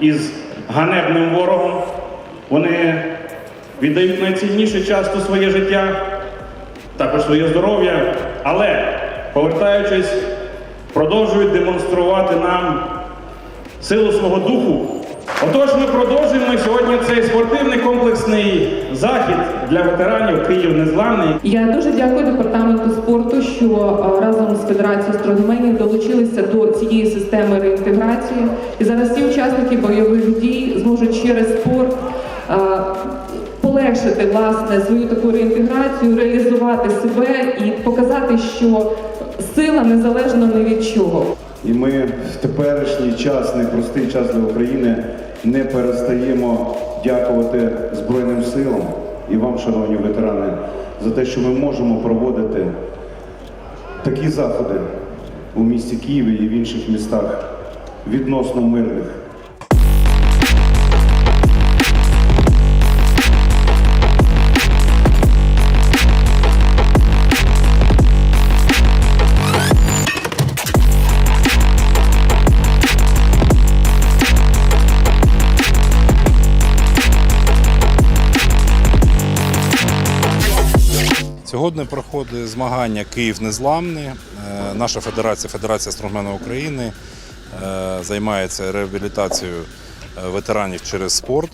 із ганебним ворогом. Вони віддають найцінніше часто своє життя, також своє здоров'я, але повертаючись, продовжують демонструвати нам силу свого духу. Отож, ми продовжуємо сьогодні цей спортивний комплексний захід для ветеранів Київ Незламний. Я дуже дякую департаменту спорту, що е, разом з Федерацією стронгменів долучилися до цієї системи реінтеграції. І зараз всі учасники бойових дій зможуть через спорт е, полегшити власне свою таку реінтеграцію, реалізувати себе і показати, що сила незалежно ні від чого. І ми в теперішній час, непростий час для України, не перестаємо дякувати Збройним силам і вам, шановні ветерани, за те, що ми можемо проводити такі заходи у місті Києві і в інших містах відносно мирних. Сьогодні проходить змагання Київ Незламний. Е, Наша федерація, Федерація стронгмену України, е, займається реабілітацією е, ветеранів через спорт.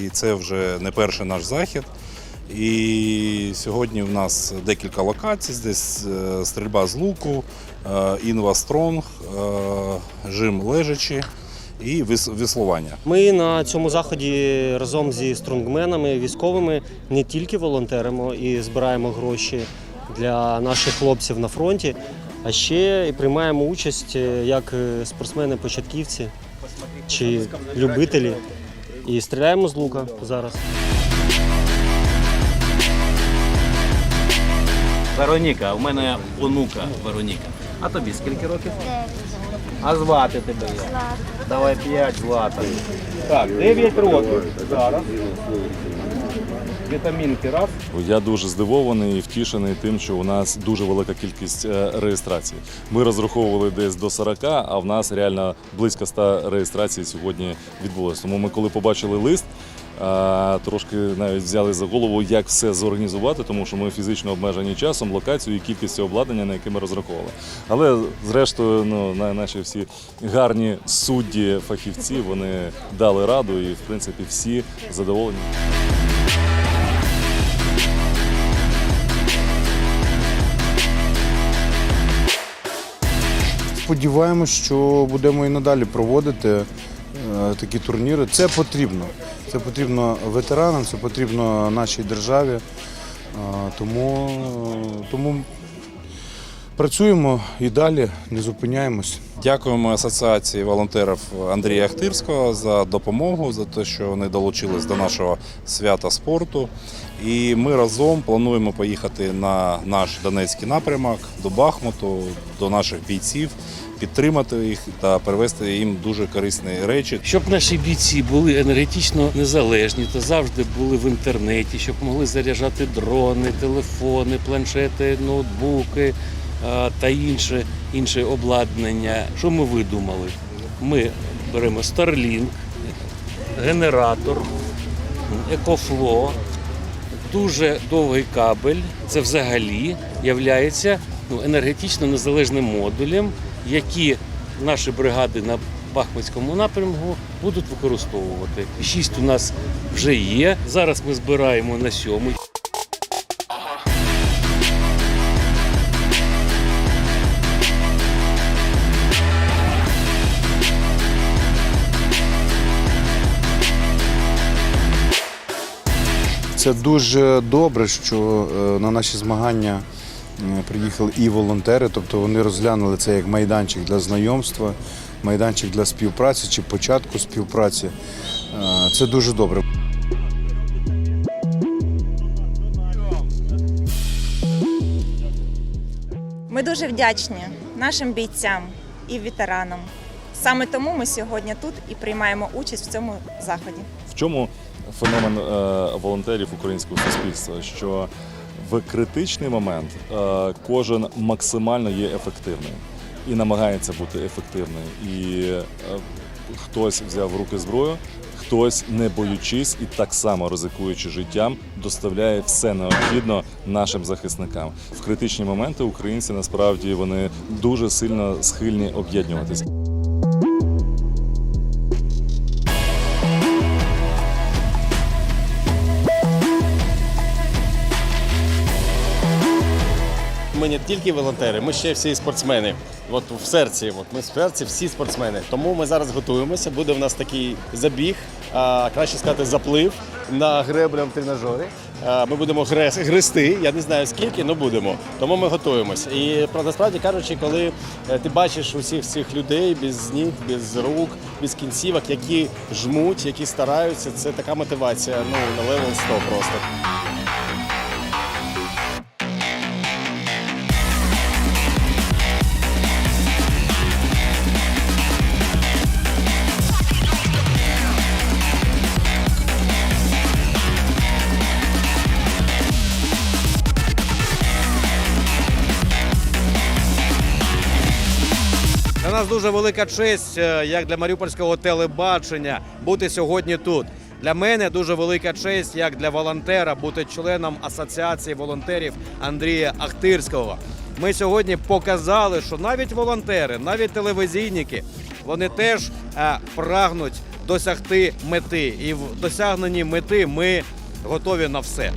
І це вже не перший наш захід. І сьогодні в нас декілька локацій. Здесь е, стрільба з луку, інва стронг, жим лежачі і веслування. Ми на цьому заході разом зі стронгменами, військовими не тільки волонтеримо і збираємо гроші для наших хлопців на фронті, а ще і приймаємо участь е, як е, спортсмени-початківці чи любителі. І стріляємо з лука зараз. Вероніка, у мене онука Вероніка. А тобі скільки років? А звати тебе як? Давай п'ять злата. Так, 9 років. Зараз. Вітамінки раз. Я дуже здивований і втішений тим, що у нас дуже велика кількість е, реєстрацій. Ми розраховували десь до 40, а в нас реально близько 100 реєстрацій сьогодні відбулося. Тому ми, коли побачили лист, е, трошки навіть взяли за голову, як все зорганізувати, тому що ми фізично обмежені часом, локацією і кількістю обладнання, на яке ми розраховували. Але зрештою, ну на- наші всі гарні судді, фахівці, вони дали раду, і в принципі всі задоволені. Сподіваємось, що будемо і надалі проводити е, такі турніри. Це потрібно. Це потрібно ветеранам, це потрібно нашій державі. Е, Тому, тому працюємо і далі, не зупиняємось. Дякуємо асоціації волонтерів Андрія Ахтирського за допомогу, за те, що вони долучились до нашого свята спорту. І ми разом плануємо поїхати на наш Донецький напрямок до Бахмуту, до наших бійців, підтримати їх та привезти їм дуже корисні речі. Щоб наші бійці були енергетично незалежні, то завжди були в інтернеті, щоб могли заряджати дрони, телефони, планшети, ноутбуки та інше, інше обладнання. Що ми видумали? Ми беремо Starlink, генератор, екофло, дуже довгий кабель. Це взагалі є ну, енергетично незалежним модулем, які наші бригади на Бахмутському напрямку будуть використовувати. Шість у нас вже є. Зараз ми збираємо на сьомий. Це дуже добре, що е, на наші змагання е, приїхали і волонтери, тобто вони розглянули це як майданчик для знайомства, майданчик для співпраці чи початку співпраці. Е, Це дуже добре. Ми дуже вдячні нашим бійцям і ветеранам. Саме тому ми сьогодні тут і приймаємо участь в цьому заході. В чому феномен е, волонтерів українського суспільства? Що в критичний момент е, кожен максимально є ефективним і намагається бути ефективним. І е, хтось взяв в руки зброю, хтось, не боючись і так само ризикуючи життям, доставляє все необхідне нашим захисникам. В критичні моменти українці насправді вони дуже сильно схильні об'єднуватися. Ми не тільки волонтери, ми ще всі спортсмени. От в серці, от ми в серці всі спортсмени. Тому ми зараз готуємося. Буде в нас такий забіг, а, краще сказати, заплив на греблям тренажері. Ми будемо грес- грести. Я не знаю скільки, але будемо. Тому ми готуємося. І насправді кажучи, коли е, ти бачиш усіх цих людей без ніг, без рук, без кінцівок, які жмуть, які стараються, це така мотивація. Ну на левел 100 просто. Нас дуже велика честь, е, як для маріупольського телебачення, бути сьогодні тут. Для мене дуже велика честь, як для волонтера, бути членом асоціації волонтерів Андрія Ахтирського. Ми сьогодні показали, що навіть волонтери, навіть телевізійники, вони теж е, прагнуть досягти мети. І в досягненні мети ми готові на все.